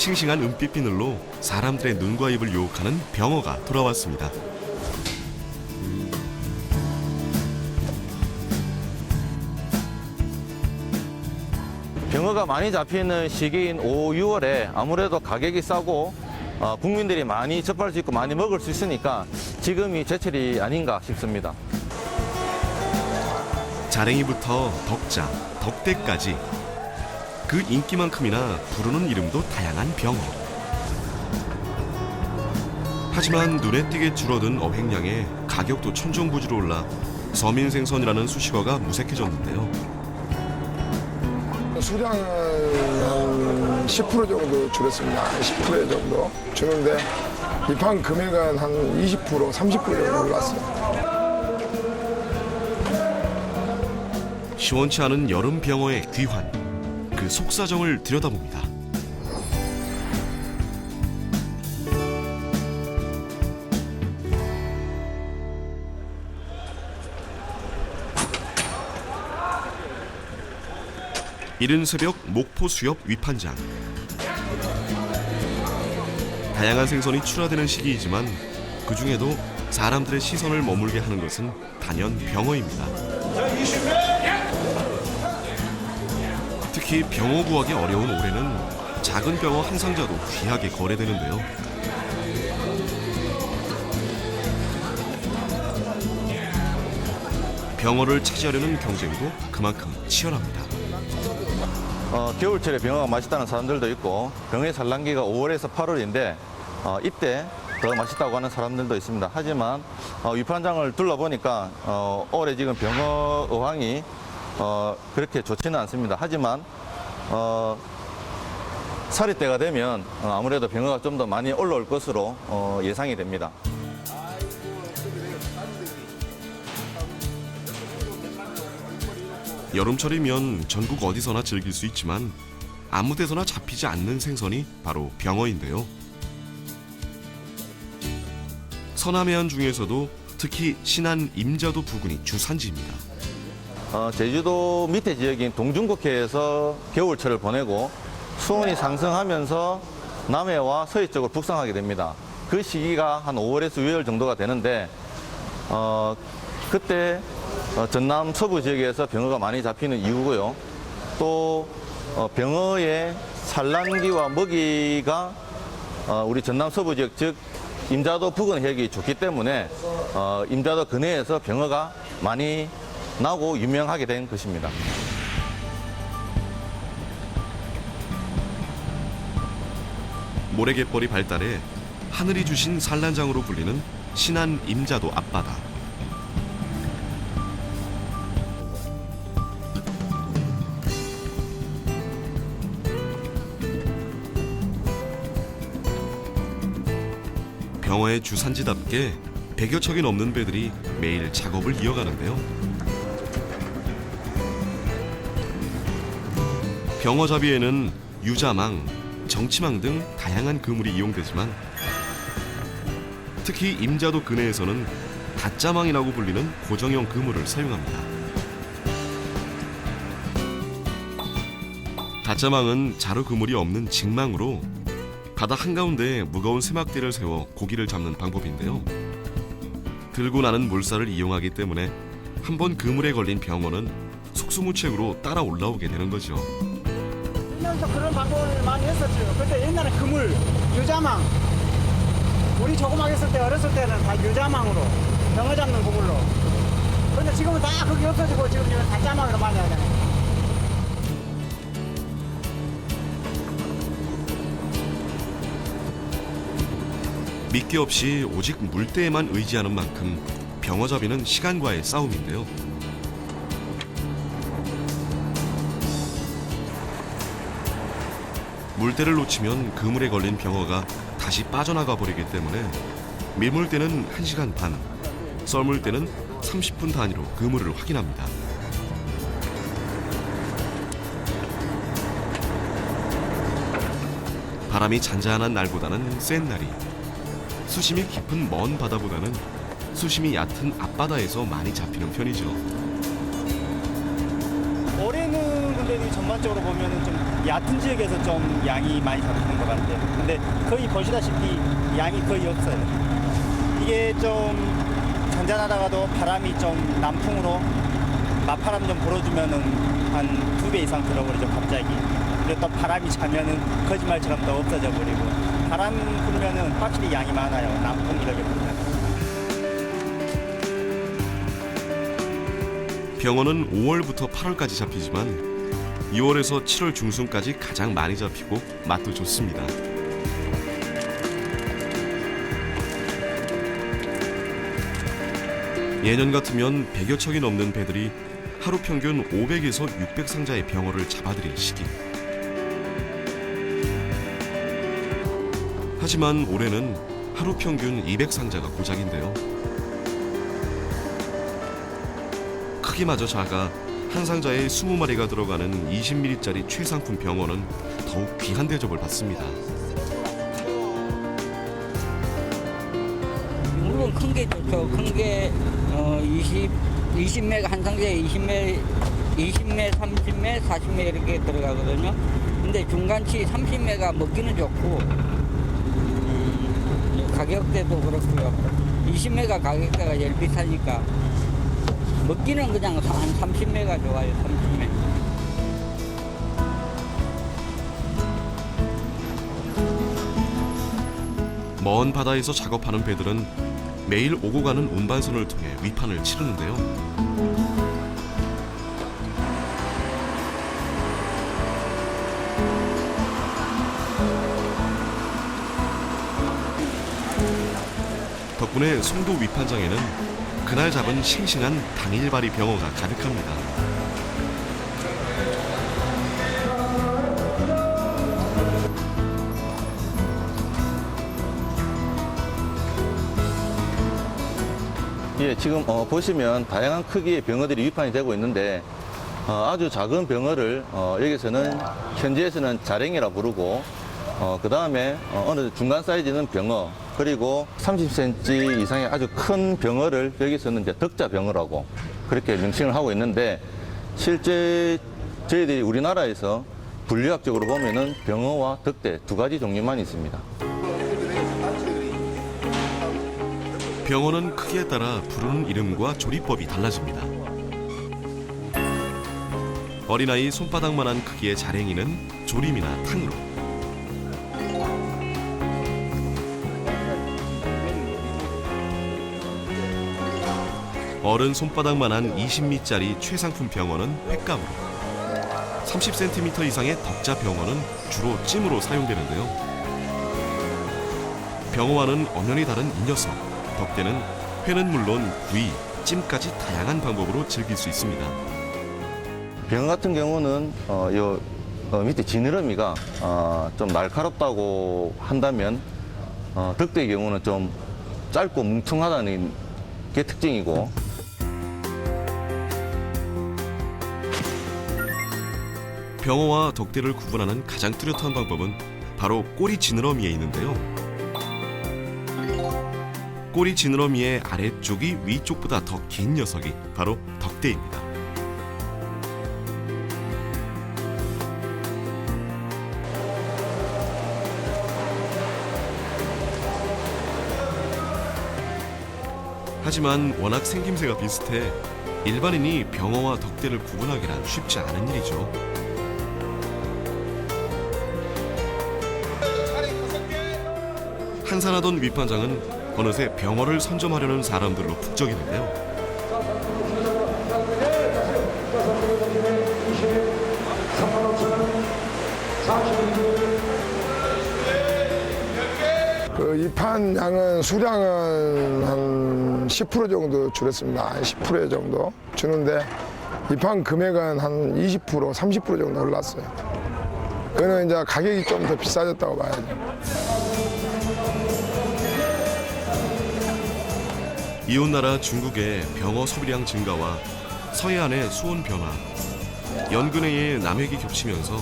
싱싱한 은빛 비늘로 사람들의 눈과 입을 유혹하는 병어가 돌아왔습니다. 병어가 많이 잡히는 시기인 5, 6월에 아무래도 가격이 싸고 어, 국민들이 많이 접할 수 있고 많이 먹을 수 있으니까 지금이 제철이 아닌가 싶습니다. 자랭이부터 덕자, 덕대까지 그 인기만큼이나 부르는 이름도 다양한 병어. 하지만 눈에 띄게 줄어든 어획량에 가격도 천정부지로 올라 서민 생선이라는 수식어가 무색해졌는데요. 수량은 한10% 정도 줄였습니다. 10% 정도 주는데 입항 금액은 한 20%, 30% 정도 올랐어요. 시원치 않은 여름 병어의 귀환, 그 속사정을 들여다봅니다. 이른 새벽 목포 수협 위판장. 다양한 생선이 출하되는 시기이지만 그 중에도 사람들의 시선을 머물게 하는 것은 단연 병어입니다. 특히 병어 구하기 어려운 올해는 작은 병어 한 상자도 귀하게 거래되는데요. 병어를 차지하려는 경쟁도 그만큼 치열합니다. 어, 겨울철에 병어가 맛있다는 사람들도 있고 병의 산란기가 5월에서 8월인데 어, 이때 더 맛있다고 하는 사람들도 있습니다. 하지만 어, 위판장을 둘러보니까 어, 올해 지금 병어 어항이 어, 그렇게 좋지는 않습니다. 하지만 어, 살이 때가 되면 어, 아무래도 병어가 좀 더 많이 올라올 것으로 어, 예상이 됩니다. 여름철이면 전국 어디서나 즐길 수 있지만 아무 데서나 잡히지 않는 생선이 바로 병어인데요. 서남해안 중에서도 특히 신안 임자도 부근이 주산지입니다. 어, 제주도 밑에 지역인 동중국해에서 겨울철을 보내고 수온이 상승하면서 남해와 서해 쪽으로 북상하게 됩니다. 그 시기가 한 5월에서 6월 정도가 되는데 어, 그때 어, 전남 서부 지역에서 병어가 많이 잡히는 이유고요. 또 어, 병어의 산란기와 먹이가 어, 우리 전남 서부 지역 즉 임자도 부근 해역이 좋기 때문에 어, 임자도 근해에서 병어가 많이 나고 유명하게 된 것입니다. 모래갯벌이 발달해 하늘이 주신 산란장으로 불리는 신안 임자도 앞바다. 병어의 주산지답게 100여 척이 넘는 배들이 매일 작업을 이어가는데요. 병어잡이에는 유자망, 정치망 등 다양한 그물이 이용되지만 특히 임자도 근해에서는 다짜망이라고 불리는 고정형 그물을 사용합니다. 다짜망은 자루 그물이 없는 직망으로 바다 한가운데에 무거운 세막대를 세워 고기를 잡는 방법인데요. 들고 나는 물살을 이용하기 때문에 한번 그물에 걸린 병어는 속수무책으로 따라 올라오게 되는 거죠. 옛날부터 그런 방법을 많이 했었죠. 근데 옛날에 그물, 유자망. 우리 조그맣게 했을 때 어렸을 때는 다 유자망으로 병어 잡는 그물로. 근데 지금은 다 그게 없어지고 지금 이거 다짜망으로 많이 하잖아요. 미끼 없이 오직 물때에만 의지하는 만큼 병어잡이는 시간과의 싸움인데요. 물때를 놓치면 그물에 걸린 병어가 다시 빠져나가 버리기 때문에 밀물 때는 1시간 반, 썰물 때는 30분 단위로 그물을 확인합니다. 바람이 잔잔한 날보다는 센 날이 수심이 깊은 먼 바다보다는 수심이 얕은 앞바다에서 많이 잡히는 편이죠. 전반 전반적으로 보면은 좀 얕은 지역에서 좀 양이 많이 잡히는 것 같아요. 근데 거의 보시다시피 양이 거의 없어요. 이게 좀 잔잔하다가도 바람이 좀 남풍으로 맞바람 좀 불어주면은 한 두 배 이상 들어버리죠 갑자기. 그리고 또 바람이 차면은 거짓말처럼 또 없어져 버리고 바람 불면은 확실히 양이 많아요. 남풍 이렇게 불면. 병어는 5월부터 8월까지 잡히지만 2월에서 7월 중순까지 가장 많이 잡히고 맛도 좋습니다. 예년 같으면 100여 척이 넘는 배들이 하루 평균 500에서 600 상자의 병어를 잡아들일 시기. 하지만 올해는 하루 평균 200 상자가 고작인데요. 크기마저 작아 한 상자에 20마리가 들어가는 20ml짜리 최상품 병어는 더욱 귀한 대접을 받습니다. 물론 큰 게 좋죠. 큰 게 어, 20, 20매가 한 상자에 20매, 20매, 30매, 40매 이렇게 들어가거든요. 근데 중간치 30매가 먹기는 좋고 음, 가격대도 그렇고요. 20매가 가격대가 제일 비싸니까 먹기는 그냥 한 30매가 좋아요. 30매. 먼 바다에서 작업하는 배들은 매일 오고 가는 운반선을 통해 위판을 치르는데요. 덕분에 송도 위판장에는 그날 잡은 싱싱한 당일발이 병어가 가득합니다. 예, 지금 어, 보시면 다양한 크기의 병어들이 위판이 되고 있는데 어, 아주 작은 병어를 어, 여기서는 현지에서는 자랭이라 부르고 그 다음에 어, 느 중간 사이즈는 병어 그리고 30cm 이상의 아주 큰 병어를 여기서는 이제 덕자 병어라고 그렇게 명칭을 하고 있는데 실제 저희들이 우리나라에서 분류학적으로 보면은 병어와 덕대 두 가지 종류만 있습니다. 병어는 크기에 따라 부르는 이름과 조리법이 달라집니다. 어린아이 손바닥만한 크기의 자랭이는 조림이나 탕으로 어른 손바닥만한 20미짜리 최상품 병어는 횟감으로 30cm 이상의 덕자 병어는 주로 찜으로 사용되는데요. 병어와는 엄연히 다른 이 녀석 덕대는 회는 물론 구이, 찜까지 다양한 방법으로 즐길 수 있습니다. 병 같은 경우는 어, 요 어, 밑에 지느러미가 어, 좀 날카롭다고 한다면 어, 덕대의 경우는 좀 짧고 뭉퉁하다는 게 특징이고 병어와 덕대를 구분하는 가장 뚜렷한 방법은 바로 꼬리 지느러미에 있는데요. 꼬리 지느러미의 아래쪽이 위쪽보다 더 긴 녀석이 바로 덕대입니다. 하지만 워낙 생김새가 비슷해 일반인이 병어와 덕대를 구분하기란 쉽지 않은 일이죠. 한산하던 밑반장은 어느새 병어를 선점하려는 사람들로 북적이는데요. 그 입한 양은 수량은 한 10% 정도 줄였습니다. 한 10% 정도 주는데 입한 금액은 한 20% 30% 정도 올랐어요. 그거는 이제 가격이 좀 더 비싸졌다고 봐야죠. 이웃나라 중국의 병어 소비량 증가와 서해안의 수온 변화, 연근해의 남획이 겹치면서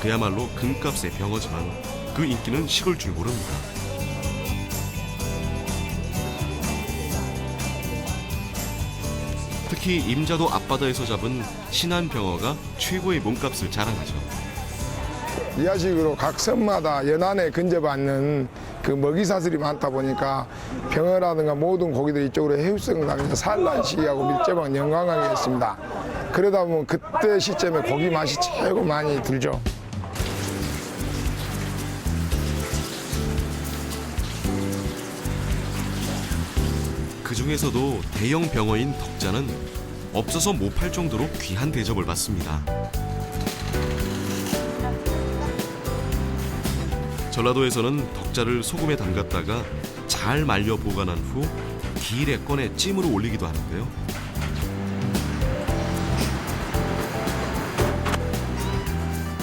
그야말로 금값의 병어지만 그 인기는 식을 줄 모릅니다. 특히 임자도 앞바다에서 잡은 신안병어가 최고의 몸값을 자랑하죠. 이하식으로 각 섬마다 연안에 근접하는 그 먹이 사슬이 많다 보니까 병어라든가 모든 고기들이 이쪽으로 해육성 나면서 산란 시기하고 밀접한 연관관계가 있습니다. 그러다 보면 그때 시점에 고기 맛이 최고 많이 들죠. 그 중에서도 대형 병어인 덕자는 없어서 못 팔 정도로 귀한 대접을 받습니다. 전라도에서는 덕자를 소금에 담갔다가 잘 말려 보관한 후 길에 꺼내 찜으로 올리기도 하는데요.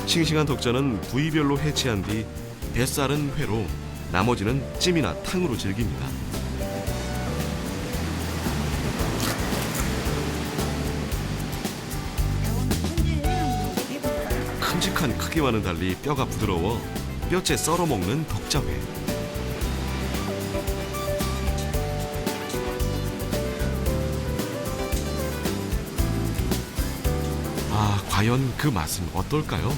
싱싱한 덕자는 부위별로 해체한 뒤 뱃살은 회로, 나머지는 찜이나 탕으로 즐깁니다. 큼직한 크기와는 달리 뼈가 부드러워 뼈째 썰어 먹는 덕자회. 아, 과연 그 맛은 어떨까요?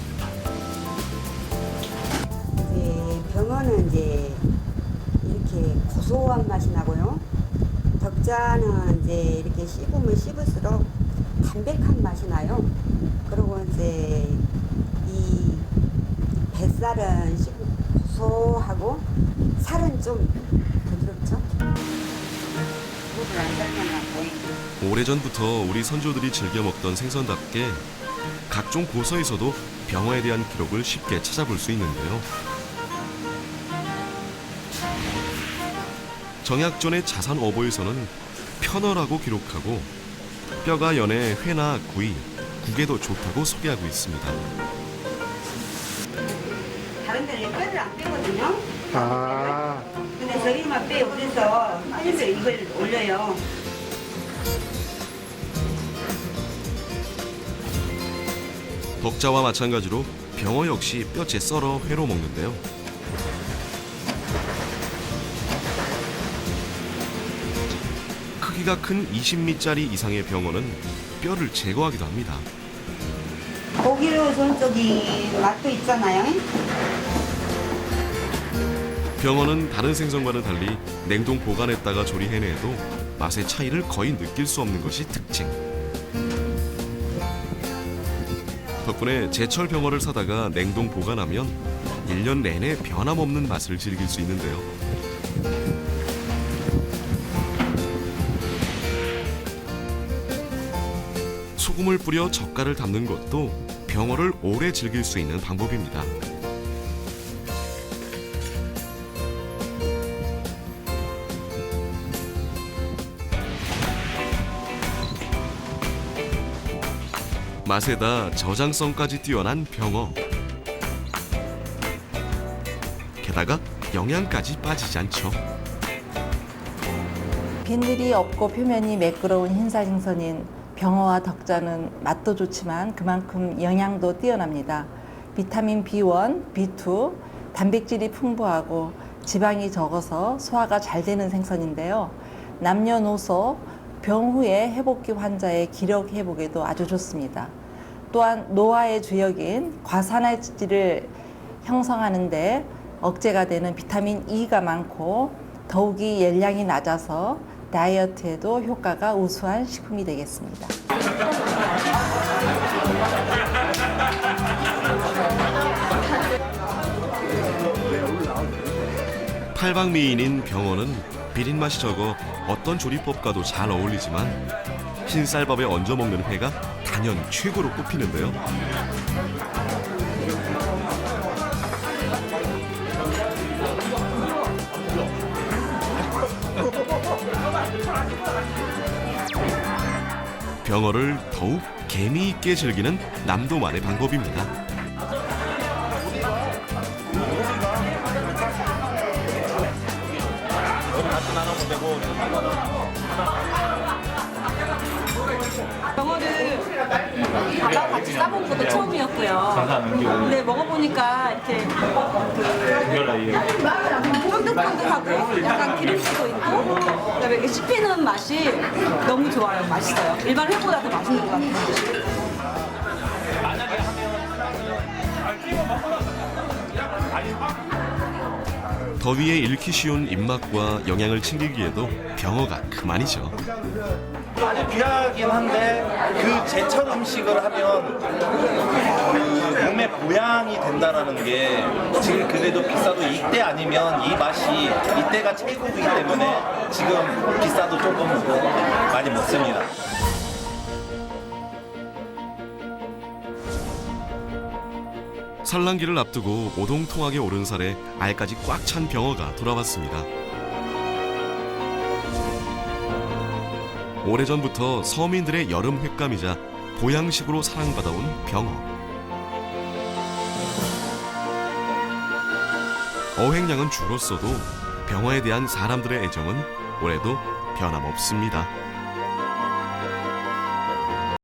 이제 병어는 이제 이렇게 고소한 맛이 나고요. 덕자는 이제 이렇게 씹으면 씹을수록 담백한 맛이 나요. 그리고 이제 이 뱃살은 씹- 고소하고 살은 좀 부드럽죠. 오래전부터 우리 선조들이 즐겨 먹던 생선답게 각종 고서에서도 병어에 대한 기록을 쉽게 찾아볼 수 있는데요. 정약전의 자산 어보에서는 편어라고 기록하고 뼈가 연해 회나 구이, 국에도 좋다고 소개하고 있습니다. 다른 데는 뼈를 안 빼거든요. 아, 근데 저기만 빼요. 그래서 그래서 이걸 올려요. 덕자와 마찬가지로 병어 역시 뼈째 썰어 회로 먹는데요. 크기가 큰 20미짜리 이상의 병어는 뼈를 제거하기도 합니다. 고기로 전적인 맛도 있잖아요. 병어는 다른 생선과는 달리 냉동 보관했다가 조리해내도 맛의 차이를 거의 느낄 수 없는 것이 특징. 덕분에 제철 병어를 사다가 냉동 보관하면 1년 내내 변함없는 맛을 즐길 수 있는데요. 소금을 뿌려 젓갈을 담는 것도 병어를 오래 즐길 수 있는 방법입니다. 맛에다 저장성까지 뛰어난 병어. 게다가 영양까지 빠지지 않죠. 비늘이 없고 표면이 매끄러운 흰살생선인 병어와 덕자는 맛도 좋지만 그만큼 영양도 뛰어납니다. 비타민 B1, B2, 단백질이 풍부하고 지방이 적어서 소화가 잘 되는 생선인데요. 남녀노소 병 후에 회복기 환자의 기력 회복에도 아주 좋습니다. 또한 노화의 주역인 과산화지를 형성하는데 억제가 되는 비타민 E가 많고 더욱이 열량이 낮아서 다이어트에도 효과가 우수한 식품이 되겠습니다. 팔방미인인 병어는 비린 맛이 적어 어떤 조리법과도 잘 어울리지만 흰쌀밥에 얹어 먹는 회가 단연 최고로 꼽히는데요. 병어를 더욱 개미 있게 즐기는 남도만의 방법입니다. 밥하고 같이 싸먹은 것도 처음이었고요. 근데 먹어보니까 이렇게 그 쫀득쫀득하고 약간 기름기도 있고 그다음에 이렇게 씹히는 맛이 너무 좋아요. 맛있어요. 일반 회보다 더 맛있는 것 같아요. 더위에 잃기 쉬운 입맛과 영양을 챙기기에도 병어가 그만이죠. 아주 귀하긴 한데 그 제철 음식을 하면 그 몸에 보양이 된다라는 게 지금 그래도 비싸도 이때 아니면 이 맛이 이때가 최고이기 때문에 지금 비싸도 조금 많이 먹습니다. 산란기를 앞두고 오동통하게 오른 살에 알까지 꽉 찬 병어가 돌아왔습니다. 오래전부터 서민들의 여름 횟감이자 보양식으로 사랑받아온 병어. 어획량은 줄었어도 병어에 대한 사람들의 애정은 올해도 변함없습니다.